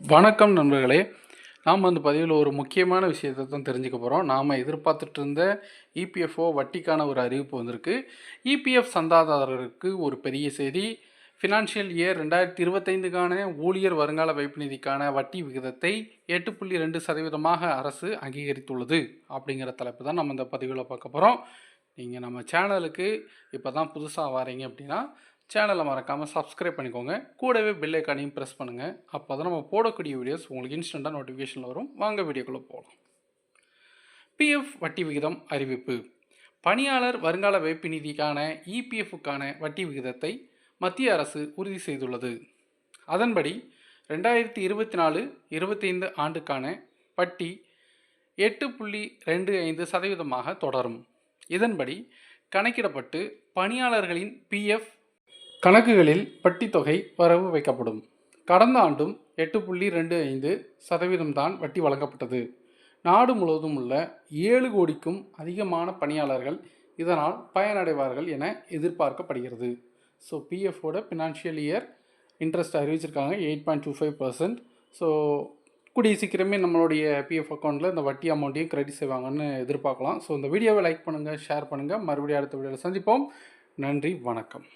வணக்கம் நண்பர்களே. நாம் அந்த பதிவில் ஒரு முக்கியமான விஷயத்தை தான் தெரிஞ்சுக்க போகிறோம் நாம் எதிர்பார்த்துட்டு இருந்த இபிஎஃப்ஓ வட்டிக்கான ஒரு அறிவிப்பு வந்திருக்கு. இபிஎஃப் சந்தாதாரருக்கு ஒரு பெரிய செய்தி. ஃபினான்ஷியல் இயர் ரெண்டாயிரத்தி இருபத்தைந்துக்கான ஊழியர் வருங்கால வைப்பு நிதிக்கான வட்டி விகிதத்தை எட்டு புள்ளி ரெண்டு சதவீதமாக அரசு அங்கீகரித்துள்ளது அப்படிங்கிற தலைப்பு தான் நம்ம இந்த பதிவில் பார்க்க போகிறோம் நீங்கள் நம்ம சேனலுக்கு இப்போ தான் புதுசாக வரீங்க அப்படின்னா சேனலை மறக்காமல் சப்ஸ்கிரைப் பண்ணிக்கோங்க. கூடவே பெல் ஐக்கானையும் ப்ரெஸ் பண்ணுங்கள் அப்போ தான் நம்ம போடக்கூடிய வீடியோஸ் உங்களுக்கு இன்ஸ்டண்ட்டாக நோட்டிஃபிகேஷன் வரும். வாங்க வீடியோக்குள்ளே போகலாம் பிஎஃப் வட்டி விகிதம் அறிவிப்பு. பணியாளர் வருங்கால வைப்பு நிதிக்கான இபிஎஃப்க்கான வட்டி விகிதத்தை மத்திய அரசு உறுதி செய்துள்ளது. அதன்படி ரெண்டாயிரத்தி இருபத்தி நாலு இருபத்தைந்து ஆண்டுக்கான வட்டி எட்டு புள்ளி ரெண்டு ஐந்து சதவீதமாக தொடரும். இதன்படி கணக்கிடப்பட்டு பணியாளர்களின் பிஎஃப் கணக்குகளில் வட்டித் தொகை வரவு வைக்கப்படும். கடந்த ஆண்டும் எட்டு புள்ளி ரெண்டு ஐந்து சதவீதம்தான் வட்டி வழங்கப்பட்டது. நாடு முழுவதும் உள்ள ஏழு கோடிக்கும் அதிகமான பணியாளர்கள் இதனால் பயனடைவார்கள் என எதிர்பார்க்கப்படுகிறது. ஸோ பிஎஃபோட ஃபினான்ஷியல் இயர் இன்ட்ரெஸ்ட் அறிவிச்சிருக்காங்க eight point two five percent so கூடிய சீக்கிரமே நம்மளுடைய பிஎஃப் அக்கௌண்ட்டில் இந்த வட்டி அமௌண்ட்டையும் கிரெடிட் செய்வாங்கன்னு எதிர்பார்க்கலாம். ஸோ இந்த வீடியோவை லைக் பண்ணுங்கள் ஷேர் பண்ணுங்கள் மறுபடியும் அடுத்த வீடியோவில் சந்திப்போம். நன்றி வணக்கம்.